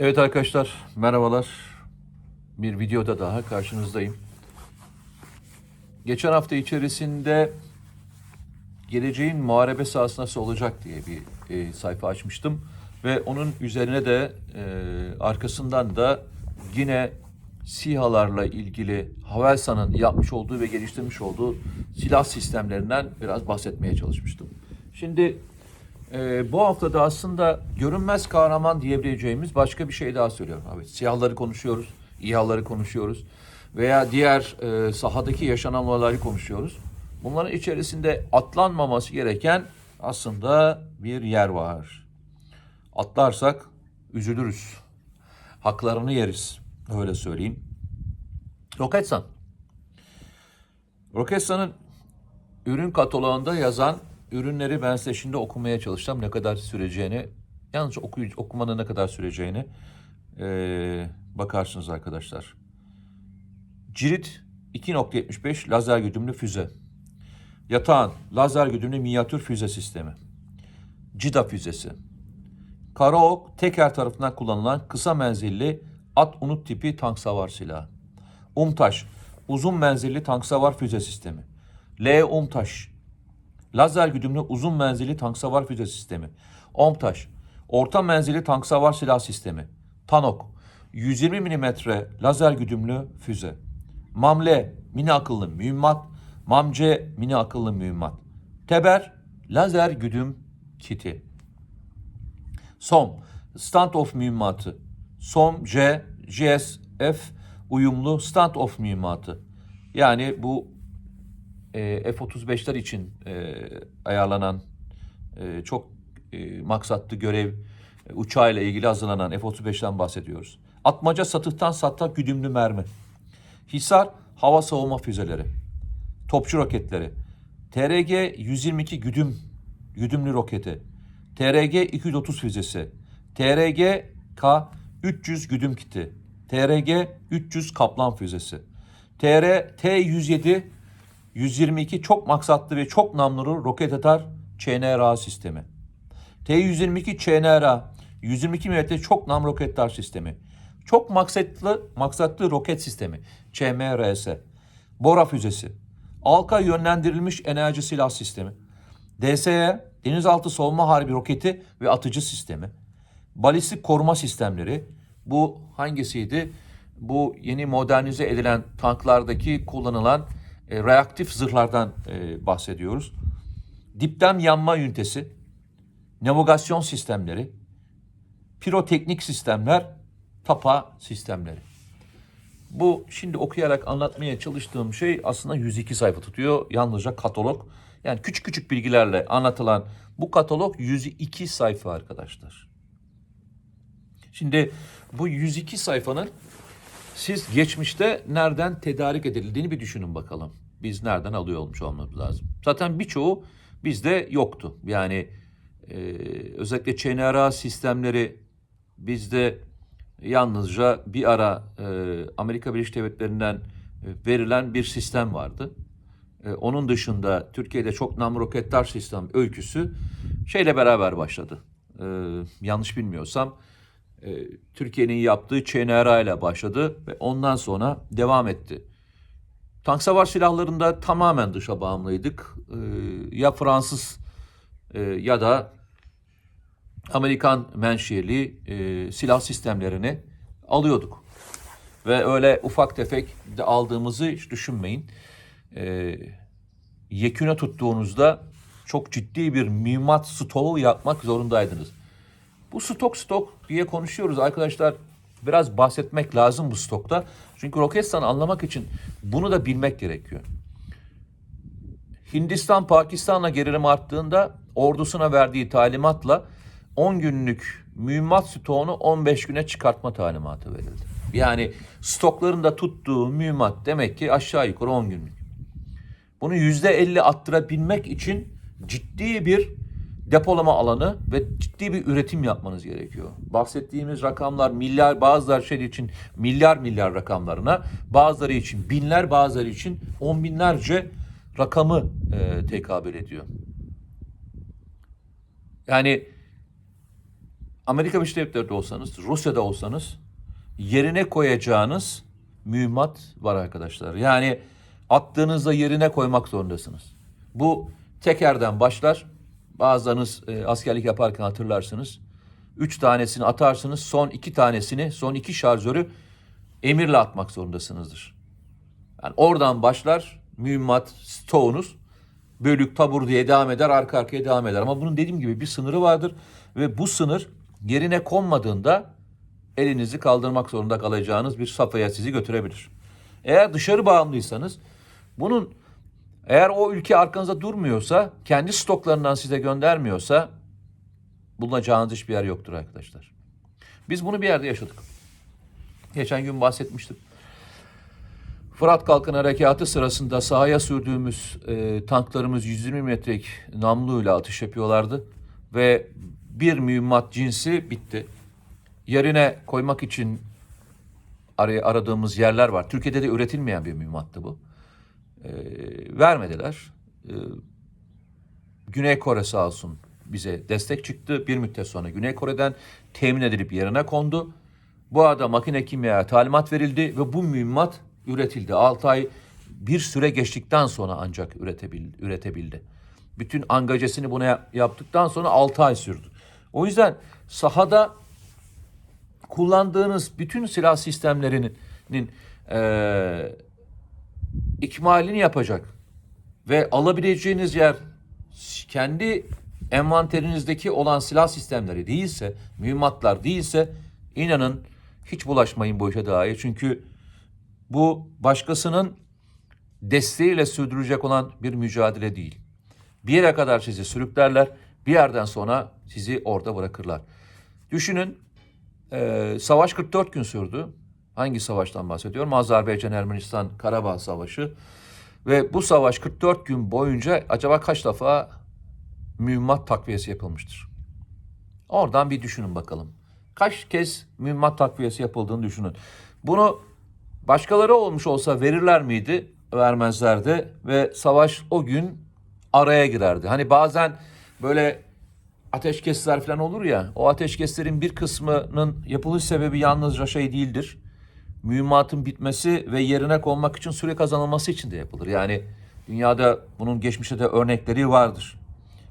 Evet arkadaşlar merhabalar. Bir videoda daha karşınızdayım. Geçen hafta içerisinde geleceğin muharebe sahası nasıl olacak diye bir e, sayfa açmıştım. Ve onun üzerine de e, arkasından da yine SİHA'larla ilgili Havelsan'ın yapmış olduğu ve geliştirmiş olduğu silah sistemlerinden biraz bahsetmeye çalışmıştım. Şimdi ee, bu hafta da aslında görünmez kahraman diyebileceğimiz başka bir şey daha söylüyorum. Abi, siyahları konuşuyoruz, İHA'ları konuşuyoruz veya diğer e, sahadaki yaşanan olayları konuşuyoruz. Bunların içerisinde atlanmaması gereken aslında bir yer var. Atlarsak üzülürüz. Haklarını yeriz. Öyle söyleyeyim. Roketsan. Roketsan'ın ürün kataloğunda yazan ürünleri ben size şimdi okumaya çalışacağım. Ne kadar süreceğini, yalnız okuy- okumanın ne kadar süreceğini eee, bakarsınız arkadaşlar. Cirit 2.75 lazer güdümlü füze. Yatağın lazer güdümlü minyatür füze sistemi. Cida füzesi. Karaok teker tarafından kullanılan kısa menzilli at unut tipi tank savar silahı. Umtaş uzun menzilli tank savar füze sistemi. L Umtaş lazer güdümlü uzun menzilli tank savar füze sistemi. OMTAŞ, orta menzilli tank savar silah sistemi. TANOK, 120 mm lazer güdümlü füze. MAMLE, mini akıllı mühimmat. MAMC, mini akıllı mühimmat. TEBER, lazer güdüm kiti. SOM, stand-off mühimmatı. SOM-J, GSF uyumlu stand-off mühimmatı. Yani bu e, F-35'ler için e, ayarlanan e, çok e, maksatlı görev e, uçağıyla ilgili hazırlanan F-35'ten bahsediyoruz. Atmaca satıktan satta güdümlü mermi. Hisar hava savunma füzeleri. Topçu roketleri. TRG 122 güdüm güdümlü roketi. TRG 230 füzesi. TRG K 300 güdüm kiti. TRG 300 kaplan füzesi. TR T107 122 çok maksatlı ve çok namlulu roket atar ÇNRA sistemi. T-122 ÇNRA 122 mm çok nam roketler sistemi. Çok maksatlı maksatlı roket sistemi ÇMRS. Bora füzesi. Alka yönlendirilmiş enerji silah sistemi. DSE denizaltı savunma harbi roketi ve atıcı sistemi. Balistik koruma sistemleri. Bu hangisiydi? Bu yeni modernize edilen tanklardaki kullanılan e, reaktif zırhlardan e, bahsediyoruz. Dipten yanma ünitesi, navigasyon sistemleri, piroteknik sistemler, tapa sistemleri. Bu şimdi okuyarak anlatmaya çalıştığım şey aslında 102 sayfa tutuyor. Yalnızca katalog. Yani küçük küçük bilgilerle anlatılan bu katalog 102 sayfa arkadaşlar. Şimdi bu 102 sayfanın siz geçmişte nereden tedarik edildiğini bir düşünün bakalım. Biz nereden alıyor olmuş olmamız lazım. Zaten birçoğu bizde yoktu. Yani e, özellikle ÇNRA sistemleri bizde yalnızca bir ara e, Amerika Birleşik Devletleri'nden e, verilen bir sistem vardı. E, onun dışında Türkiye'de çok namlı roketler sistem öyküsü şeyle beraber başladı. E, yanlış bilmiyorsam Türkiye'nin yaptığı ÇNRA ile başladı ve ondan sonra devam etti. Tank savar silahlarında tamamen dışa bağımlıydık. E, ya Fransız e, ya da Amerikan menşeli e, silah sistemlerini alıyorduk. Ve öyle ufak tefek de aldığımızı hiç düşünmeyin. E, yeküne tuttuğunuzda çok ciddi bir mühimmat stoğu yapmak zorundaydınız. Bu stok stok diye konuşuyoruz arkadaşlar. Biraz bahsetmek lazım bu stokta. Çünkü Roketsan'ı anlamak için bunu da bilmek gerekiyor. Hindistan Pakistan'la gerilim arttığında ordusuna verdiği talimatla 10 günlük mühimmat stoğunu 15 güne çıkartma talimatı verildi. Yani stoklarında tuttuğu mühimmat demek ki aşağı yukarı 10 günlük. Bunu %50 arttırabilmek için ciddi bir depolama alanı ve ciddi bir üretim yapmanız gerekiyor. Bahsettiğimiz rakamlar milyar bazıları şey için milyar milyar rakamlarına bazıları için binler bazıları için on binlerce rakamı e, tekabül ediyor. Yani Amerika Birleşik Devletleri'de olsanız, Rusya'da olsanız yerine koyacağınız mühimmat var arkadaşlar. Yani attığınızda yerine koymak zorundasınız. Bu tekerden başlar. Bazılarınız e, askerlik yaparken hatırlarsınız. Üç tanesini atarsınız. Son iki tanesini, son iki şarjörü emirle atmak zorundasınızdır. Yani oradan başlar mühimmat stoğunuz. Bölük tabur diye devam eder, arka arkaya devam eder. Ama bunun dediğim gibi bir sınırı vardır. Ve bu sınır yerine konmadığında elinizi kaldırmak zorunda kalacağınız bir safhaya sizi götürebilir. Eğer dışarı bağımlıysanız bunun eğer o ülke arkanızda durmuyorsa, kendi stoklarından size göndermiyorsa bulunacağınız hiçbir yer yoktur arkadaşlar. Biz bunu bir yerde yaşadık. Geçen gün bahsetmiştim. Fırat Kalkın Harekatı sırasında sahaya sürdüğümüz e, tanklarımız 120 metrelik namluyla atış yapıyorlardı. Ve bir mühimmat cinsi bitti. Yerine koymak için aradığımız yerler var. Türkiye'de de üretilmeyen bir mühimmattı bu. E, vermediler. E, Güney Kore sağ olsun bize destek çıktı. Bir müddet sonra Güney Kore'den temin edilip yerine kondu. Bu arada makine kimyaya talimat verildi ve bu mühimmat üretildi. 6 ay bir süre geçtikten sonra ancak üretebildi. üretebildi. Bütün angajesini buna yap- yaptıktan sonra 6 ay sürdü. O yüzden sahada kullandığınız bütün silah sistemlerinin eee ikmalini yapacak ve alabileceğiniz yer kendi envanterinizdeki olan silah sistemleri değilse, mühimmatlar değilse inanın hiç bulaşmayın bu işe dair. Çünkü bu başkasının desteğiyle sürdürecek olan bir mücadele değil. Bir yere kadar sizi sürüklerler, bir yerden sonra sizi orada bırakırlar. Düşünün, e, savaş 44 gün sürdü. Hangi savaştan bahsediyorum? Azerbaycan-Ermenistan Karabağ Savaşı. Ve bu savaş 44 gün boyunca acaba kaç defa mühimmat takviyesi yapılmıştır? Oradan bir düşünün bakalım. Kaç kez mühimmat takviyesi yapıldığını düşünün. Bunu başkaları olmuş olsa verirler miydi? Vermezlerdi ve savaş o gün araya girerdi. Hani bazen böyle ateşkesler falan olur ya, o ateşkeslerin bir kısmının yapılış sebebi yalnızca şey değildir. Mühimmatın bitmesi ve yerine konmak için süre kazanılması için de yapılır. Yani dünyada bunun geçmişte de örnekleri vardır.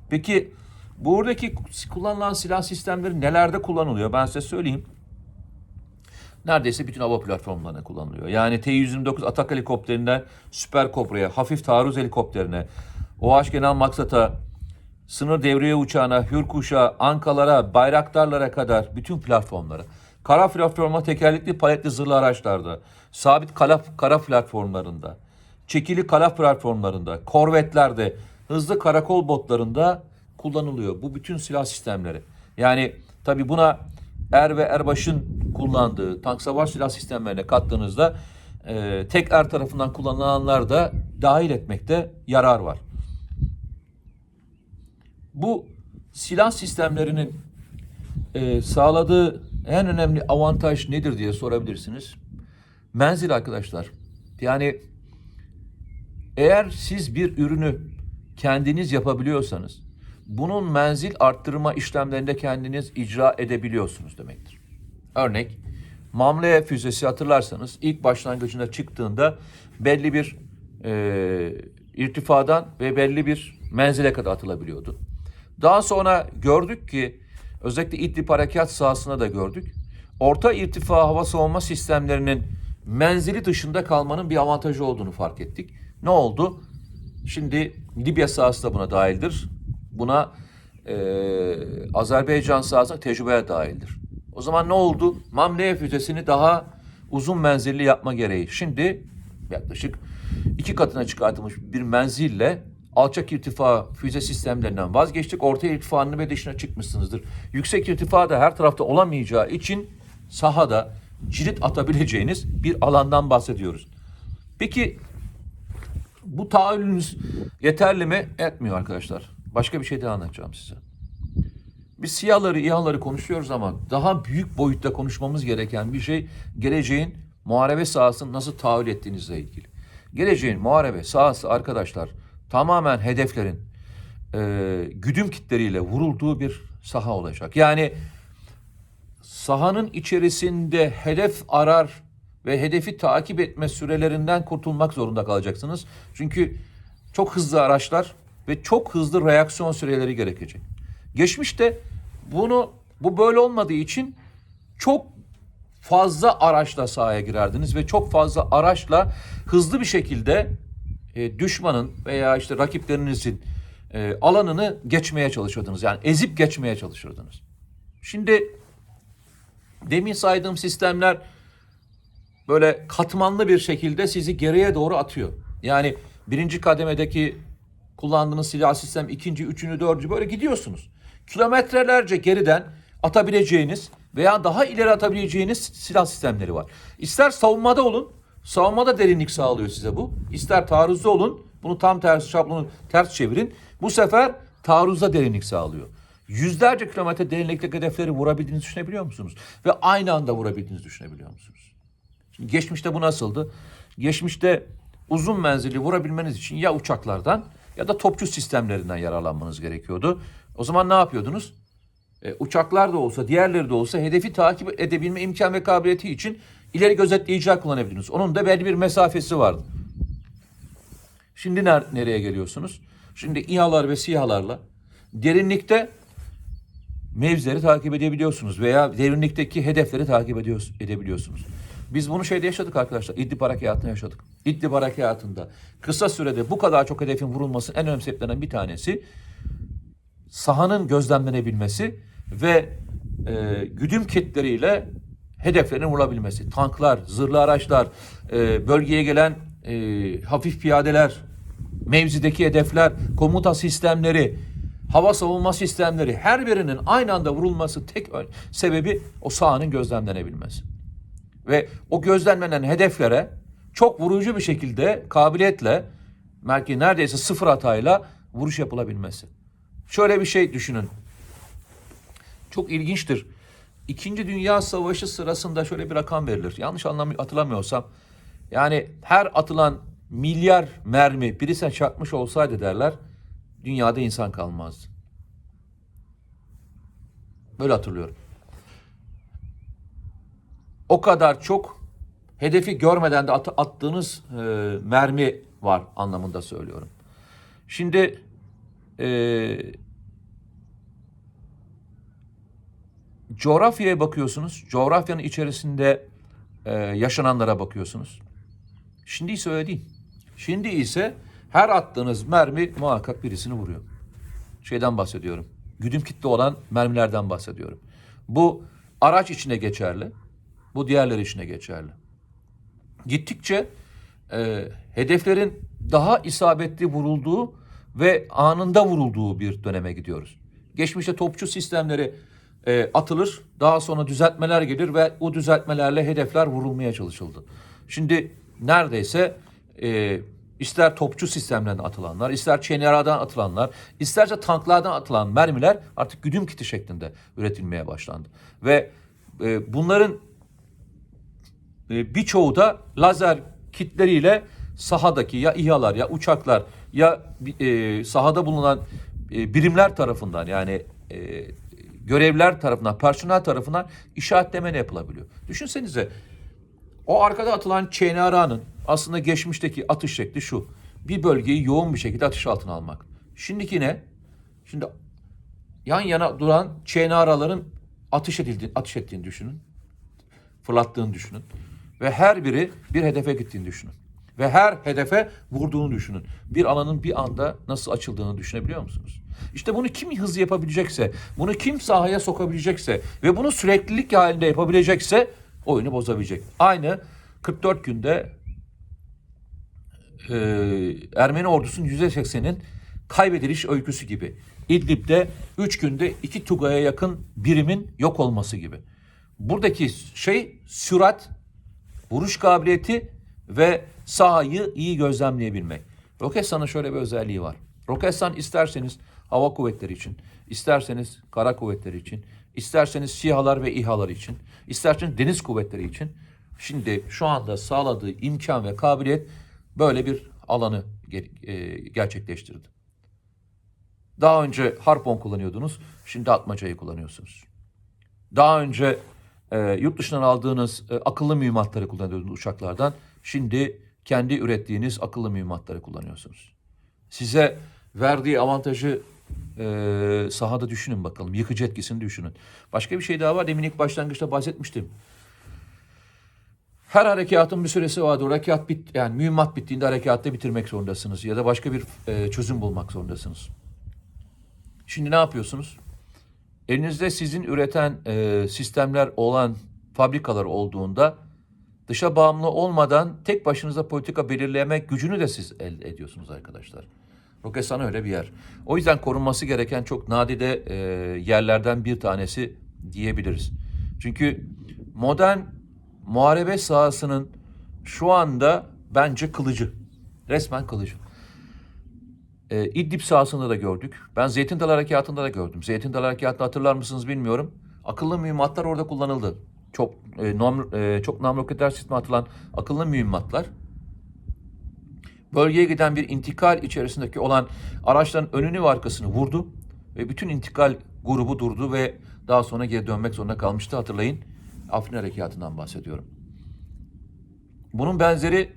Peki buradaki kullanılan silah sistemleri nelerde kullanılıyor? Ben size söyleyeyim. Neredeyse bütün hava platformlarına kullanılıyor. Yani T-129 atak helikopterinden Süper Kobra'ya, hafif taarruz helikopterine, OH Genel Maksat'a, sınır devriye uçağına, Hürkuş'a, Ankalara, Bayraktarlara kadar bütün platformlara. Kara platforma tekerlekli paletli zırhlı araçlarda, sabit kara, kara platformlarında, çekili kara platformlarında, korvetlerde, hızlı karakol botlarında kullanılıyor. Bu bütün silah sistemleri. Yani tabi buna Er ve Erbaş'ın kullandığı tank savaş silah sistemlerine kattığınızda e, tek er tarafından kullanılanlar da dahil etmekte yarar var. Bu silah sistemlerinin e, sağladığı en önemli avantaj nedir diye sorabilirsiniz. Menzil arkadaşlar. Yani eğer siz bir ürünü kendiniz yapabiliyorsanız bunun menzil arttırma işlemlerinde kendiniz icra edebiliyorsunuz demektir. Örnek Mamle füzesi hatırlarsanız ilk başlangıcında çıktığında belli bir e, irtifadan ve belli bir menzile kadar atılabiliyordu. Daha sonra gördük ki özellikle İdlib harekat sahasında da gördük. Orta irtifa hava savunma sistemlerinin menzili dışında kalmanın bir avantajı olduğunu fark ettik. Ne oldu? Şimdi Libya sahası da buna dahildir. Buna e, Azerbaycan sahası tecrübeye dahildir. O zaman ne oldu? Mamleye füzesini daha uzun menzilli yapma gereği. Şimdi yaklaşık iki katına çıkartılmış bir menzille alçak irtifa füze sistemlerinden vazgeçtik. Orta irtifanın ve dışına çıkmışsınızdır. Yüksek irtifa da her tarafta olamayacağı için sahada cirit atabileceğiniz bir alandan bahsediyoruz. Peki bu tahayyülünüz yeterli mi? Etmiyor arkadaşlar. Başka bir şey daha anlatacağım size. Biz siyahları, İHA'ları konuşuyoruz ama daha büyük boyutta konuşmamız gereken bir şey geleceğin muharebe sahasını nasıl tahayyül ettiğinizle ilgili. Geleceğin muharebe sahası arkadaşlar tamamen hedeflerin e, güdüm kitleriyle vurulduğu bir saha olacak. Yani sahanın içerisinde hedef arar ve hedefi takip etme sürelerinden kurtulmak zorunda kalacaksınız. Çünkü çok hızlı araçlar ve çok hızlı reaksiyon süreleri gerekecek. Geçmişte bunu bu böyle olmadığı için çok fazla araçla sahaya girerdiniz ve çok fazla araçla hızlı bir şekilde e, düşmanın veya işte rakiplerinizin e, alanını geçmeye çalışıyordunuz. Yani ezip geçmeye çalışıyordunuz. Şimdi demin saydığım sistemler böyle katmanlı bir şekilde sizi geriye doğru atıyor. Yani birinci kademedeki kullandığınız silah sistem ikinci, üçüncü, dördüncü böyle gidiyorsunuz. Kilometrelerce geriden atabileceğiniz veya daha ileri atabileceğiniz silah sistemleri var. İster savunmada olun, savunmada derinlik sağlıyor size bu. İster taarruzda olun, bunu tam tersi şablonu ters çevirin. Bu sefer taarruzda derinlik sağlıyor. Yüzlerce kilometre derinlikteki hedefleri vurabildiğinizi düşünebiliyor musunuz? Ve aynı anda vurabildiğinizi düşünebiliyor musunuz? Şimdi geçmişte bu nasıldı? Geçmişte uzun menzilli vurabilmeniz için ya uçaklardan ya da topçu sistemlerinden yararlanmanız gerekiyordu. O zaman ne yapıyordunuz? E, uçaklar da olsa, diğerleri de olsa hedefi takip edebilme imkan ve kabiliyeti için ileri gözetleyiciler kullanabilirdiniz. Onun da belli bir mesafesi vardı. Şimdi ner- nereye geliyorsunuz? Şimdi İHA'lar ve SİHA'larla derinlikte mevzileri takip edebiliyorsunuz veya derinlikteki hedefleri takip ediyor, edebiliyorsunuz. Biz bunu şeyde yaşadık arkadaşlar. İdlib Harekatı'nda yaşadık. İdlib Harekatı'nda kısa sürede bu kadar çok hedefin vurulmasının en önemli sebeplerinden bir tanesi sahanın gözlemlenebilmesi ve e, güdüm kitleriyle hedeflerin vurabilmesi. Tanklar, zırhlı araçlar, e, bölgeye gelen e, hafif piyadeler, mevzideki hedefler, komuta sistemleri, hava savunma sistemleri her birinin aynı anda vurulması tek sebebi o sahanın gözlemlenebilmesi. Ve o gözlemlenen hedeflere çok vurucu bir şekilde kabiliyetle belki neredeyse sıfır hatayla vuruş yapılabilmesi. Şöyle bir şey düşünün. Çok ilginçtir. İkinci Dünya Savaşı sırasında şöyle bir rakam verilir. Yanlış anlam hatırlamıyorsam. Yani her atılan milyar mermi birisine çarpmış olsaydı derler dünyada insan kalmazdı. Böyle hatırlıyorum. O kadar çok hedefi görmeden de at- attığınız e, mermi var anlamında söylüyorum. Şimdi e, coğrafyaya bakıyorsunuz. Coğrafyanın içerisinde e, yaşananlara bakıyorsunuz. Şimdi ise öyle değil. Şimdi ise her attığınız mermi muhakkak birisini vuruyor. Şeyden bahsediyorum. Güdüm kitle olan mermilerden bahsediyorum. Bu araç içine geçerli. Bu diğerleri içine geçerli. Gittikçe e, hedeflerin daha isabetli vurulduğu ve anında vurulduğu bir döneme gidiyoruz. Geçmişte topçu sistemleri e, atılır, daha sonra düzeltmeler gelir ve o düzeltmelerle hedefler vurulmaya çalışıldı. Şimdi neredeyse e, ister topçu sistemlerden atılanlar, ister ÇNR'dan atılanlar, isterse tanklardan atılan mermiler artık güdüm kiti şeklinde üretilmeye başlandı. Ve e, bunların e, birçoğu da lazer kitleriyle sahadaki ya İHA'lar ya uçaklar ya e, sahada bulunan e, birimler tarafından yani e, görevler tarafından, personel tarafından işaretleme ne yapılabiliyor. Düşünsenize o arkada atılan ÇNR'nın aslında geçmişteki atış şekli şu. Bir bölgeyi yoğun bir şekilde atış altına almak. Şimdiki ne? Şimdi yan yana duran ÇNR'ların atış edildiğini, atış ettiğini düşünün fırlattığını düşünün. Ve her biri bir hedefe gittiğini düşünün. Ve her hedefe vurduğunu düşünün. Bir alanın bir anda nasıl açıldığını düşünebiliyor musunuz? İşte bunu kim hızlı yapabilecekse, bunu kim sahaya sokabilecekse ve bunu süreklilik halinde yapabilecekse oyunu bozabilecek. Aynı 44 günde e, Ermeni ordusunun %80'inin kaybediliş öyküsü gibi. İdlib'de 3 günde 2 Tugay'a yakın birimin yok olması gibi. Buradaki şey sürat, vuruş kabiliyeti ve sahayı iyi gözlemleyebilmek. Roketsan'ın şöyle bir özelliği var. Roketsan isterseniz hava kuvvetleri için, isterseniz kara kuvvetleri için, isterseniz SİHA'lar ve İHA'lar için, isterseniz deniz kuvvetleri için şimdi şu anda sağladığı imkan ve kabiliyet böyle bir alanı e, gerçekleştirdi. Daha önce Harpon kullanıyordunuz, şimdi Atmaca'yı kullanıyorsunuz. Daha önce e, yurt dışından aldığınız e, akıllı mühimmatları kullanıyordunuz uçaklardan. Şimdi kendi ürettiğiniz akıllı mühimmatları kullanıyorsunuz. Size verdiği avantajı e, sahada düşünün bakalım. Yıkıcı etkisini düşünün. Başka bir şey daha var. Demin ilk başlangıçta bahsetmiştim. Her harekatın bir süresi vardır. Harekat bit yani mühimmat bittiğinde harekatta bitirmek zorundasınız ya da başka bir e, çözüm bulmak zorundasınız. Şimdi ne yapıyorsunuz? Elinizde sizin üreten e, sistemler olan fabrikalar olduğunda dışa bağımlı olmadan tek başınıza politika belirlemek gücünü de siz elde ediyorsunuz arkadaşlar. Roketsan öyle bir yer. O yüzden korunması gereken çok nadide e, yerlerden bir tanesi diyebiliriz. Çünkü modern muharebe sahasının şu anda bence kılıcı. Resmen kılıcı. E, İdlib sahasında da gördük. Ben Zeytin Dalı Harekatı'nda da gördüm. Zeytin Dalı Harekatı'nı hatırlar mısınız bilmiyorum. Akıllı mühimmatlar orada kullanıldı. Çok e, nam, e, çok namlu roketler sistemi atılan akıllı mühimmatlar bölgeye giden bir intikal içerisindeki olan araçların önünü ve arkasını vurdu ve bütün intikal grubu durdu ve daha sonra geri dönmek zorunda kalmıştı hatırlayın. Afrin Harekatı'ndan bahsediyorum. Bunun benzeri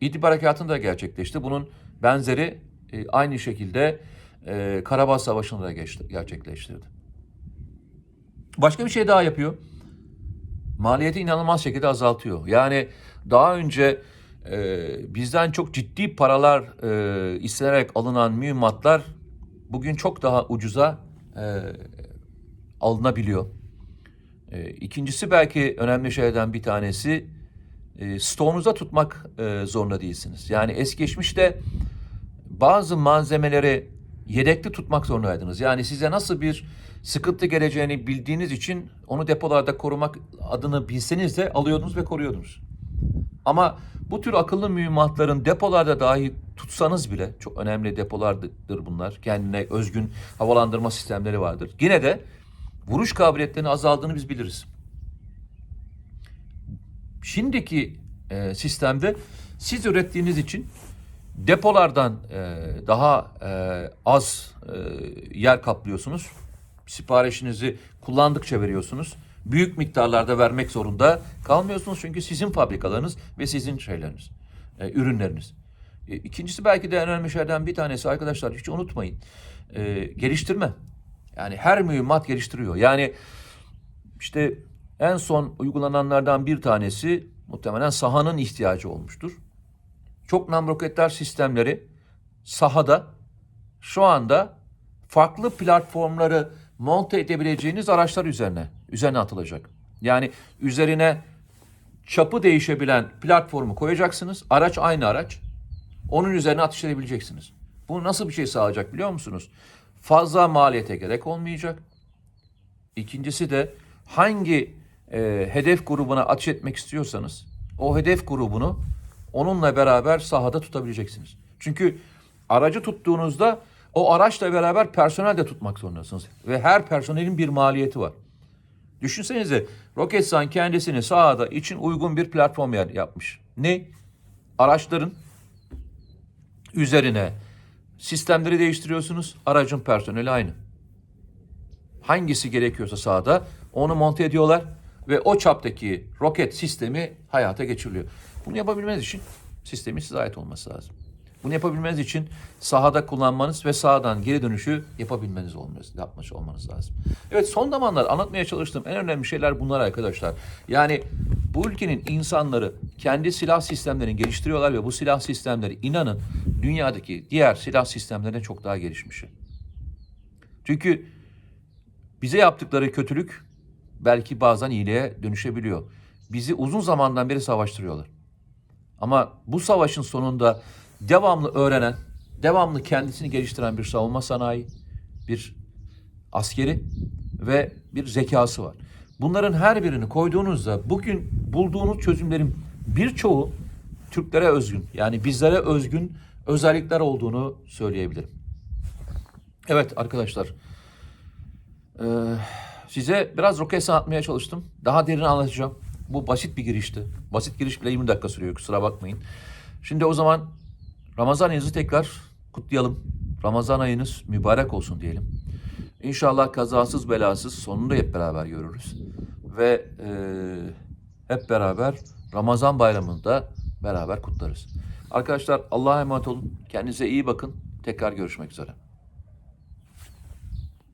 İdlib Harekatı'nda da gerçekleşti. Bunun benzeri e, aynı şekilde e, Karabağ Savaşı'nda da gerçekleştirdi. Başka bir şey daha yapıyor. Maliyeti inanılmaz şekilde azaltıyor. Yani daha önce e, bizden çok ciddi paralar e, istenerek alınan mühimmatlar bugün çok daha ucuza e, alınabiliyor. E, ikincisi belki önemli şeylerden bir tanesi e, stoğunuza tutmak e, zorunda değilsiniz. Yani es geçmişte bazı malzemeleri yedekli tutmak zorundaydınız. Yani size nasıl bir sıkıntı geleceğini bildiğiniz için onu depolarda korumak adını bilseniz de alıyordunuz ve koruyordunuz. Ama bu tür akıllı mühimmatların depolarda dahi tutsanız bile çok önemli depolardır bunlar. Kendine özgün havalandırma sistemleri vardır. Yine de vuruş kabiliyetlerinin azaldığını biz biliriz. Şimdiki e, sistemde siz ürettiğiniz için depolardan e, daha e, az e, yer kaplıyorsunuz. Siparişinizi kullandıkça veriyorsunuz. Büyük miktarlarda vermek zorunda kalmıyorsunuz çünkü sizin fabrikalarınız ve sizin şeyleriniz, e, ürünleriniz. E, ikincisi belki de en önemli şeylerden bir tanesi arkadaşlar hiç unutmayın. E, geliştirme. Yani her mühimmat geliştiriyor. Yani işte en son uygulananlardan bir tanesi muhtemelen sahanın ihtiyacı olmuştur. Çok nam roketler sistemleri sahada şu anda farklı platformları monte edebileceğiniz araçlar üzerine üzerine atılacak. Yani üzerine çapı değişebilen platformu koyacaksınız. Araç aynı araç. Onun üzerine ateş edebileceksiniz. Bu nasıl bir şey sağlayacak biliyor musunuz? Fazla maliyete gerek olmayacak. İkincisi de hangi e, hedef grubuna ateş etmek istiyorsanız o hedef grubunu onunla beraber sahada tutabileceksiniz. Çünkü aracı tuttuğunuzda o araçla beraber personel de tutmak zorundasınız. Ve her personelin bir maliyeti var. Düşünsenize Roketsan kendisini sahada için uygun bir platform yer yapmış. Ne? Araçların üzerine sistemleri değiştiriyorsunuz. Aracın personeli aynı. Hangisi gerekiyorsa sahada onu monte ediyorlar ve o çaptaki roket sistemi hayata geçiriliyor. Bunu yapabilmeniz için sistemin size ait olması lazım. Bunu yapabilmeniz için sahada kullanmanız ve sahadan geri dönüşü yapabilmeniz olmanız, yapmış olmanız lazım. Evet son zamanlar anlatmaya çalıştığım en önemli şeyler bunlar arkadaşlar. Yani bu ülkenin insanları kendi silah sistemlerini geliştiriyorlar ve bu silah sistemleri inanın dünyadaki diğer silah sistemlerine çok daha gelişmiş. Çünkü bize yaptıkları kötülük belki bazen iyiliğe dönüşebiliyor. Bizi uzun zamandan beri savaştırıyorlar. Ama bu savaşın sonunda devamlı öğrenen, devamlı kendisini geliştiren bir savunma sanayi, bir askeri ve bir zekası var. Bunların her birini koyduğunuzda bugün bulduğunuz çözümlerin birçoğu Türklere özgün, yani bizlere özgün özellikler olduğunu söyleyebilirim. Evet arkadaşlar, size biraz Roketsan atmaya çalıştım. Daha derin anlatacağım. Bu basit bir girişti. Basit giriş bile 20 dakika sürüyor kusura bakmayın. Şimdi o zaman Ramazan ayınızı tekrar kutlayalım. Ramazan ayınız mübarek olsun diyelim. İnşallah kazasız belasız sonunu da hep beraber görürüz. ve e, hep beraber Ramazan bayramında beraber kutlarız. Arkadaşlar Allah'a emanet olun. Kendinize iyi bakın. Tekrar görüşmek üzere.